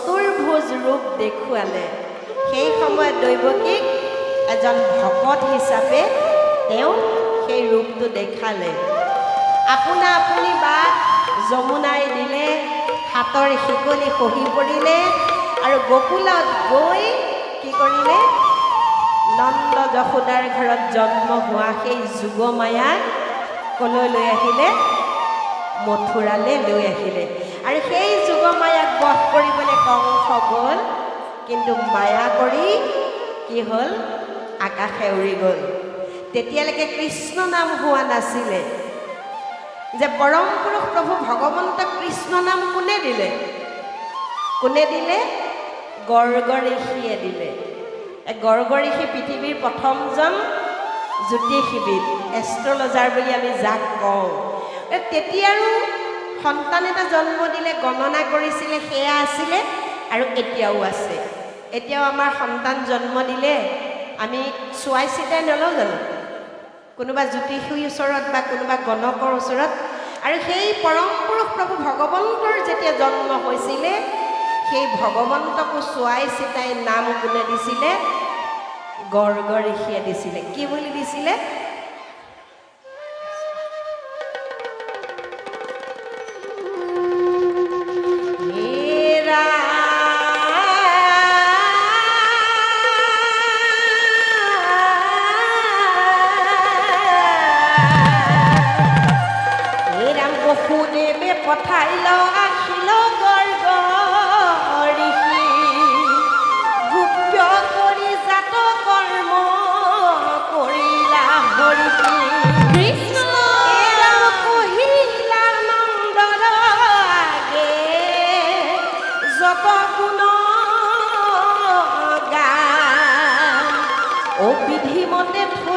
চতুৰ্ভুজ ৰূপ দেখুৱালে। সেই সময়ত দৈৱকীক এজন ভকত হিচাপে তেওঁ সেই ৰূপটো দেখালে। আপোনা আপুনি বা যমুনাই দিলে, হাতৰ শিকলি খহি পৰিলে আৰু গকুলত গৈ কি কৰিলে? নন্দ যশোদাৰ ঘৰত জন্ম হোৱা সেই যুগমায়াক কলৈ লৈ আহিলে? মথুৰালৈ লৈ আহিলে। আৰু সেই যুগমায়াক বধ কৰিব কংস গ'ল কিন্তু মায়া কৰি কি হ'ল? আকাশে উৰি গ'ল। তেতিয়ালৈকে কৃষ্ণ নাম হোৱা নাছিলে। যে পৰম পুৰুষ প্ৰভু ভগৱন্তক কৃষ্ণ নাম কোনে দিলে? কোনে দিলে? গৰ্গ ঋষিয়ে দিলে। গৰ্গ ঋষি পৃথিৱীৰ প্ৰথমজন জ্যোতিষীবিদ, এষ্ট্ৰলজাৰ বুলি আমি যাক কওঁ। তেতিয়াৰো সন্তান এটা জন্ম দিলে গণনা কৰিছিলে, সেয়া আছিলে আৰু এতিয়াও আছে। এতিয়াও আমাৰ সন্তান জন্ম দিলে আমি চোৱাই চিতাই নলওঁ জানো? কোনোবা জ্যোতিষীৰ ওচৰত বা কোনোবা গণকৰ ওচৰত। আৰু সেই পৰম পুৰুষ প্ৰভু ভগৱন্তৰ যেতিয়া জন্ম হৈছিলে, সেই ভগৱন্তকো চোৱাই চিতাই নাম কোনে দিছিলে গৰ্গ ঋষিয়ে দিছিলে। কি বুলি দিছিলে? condemned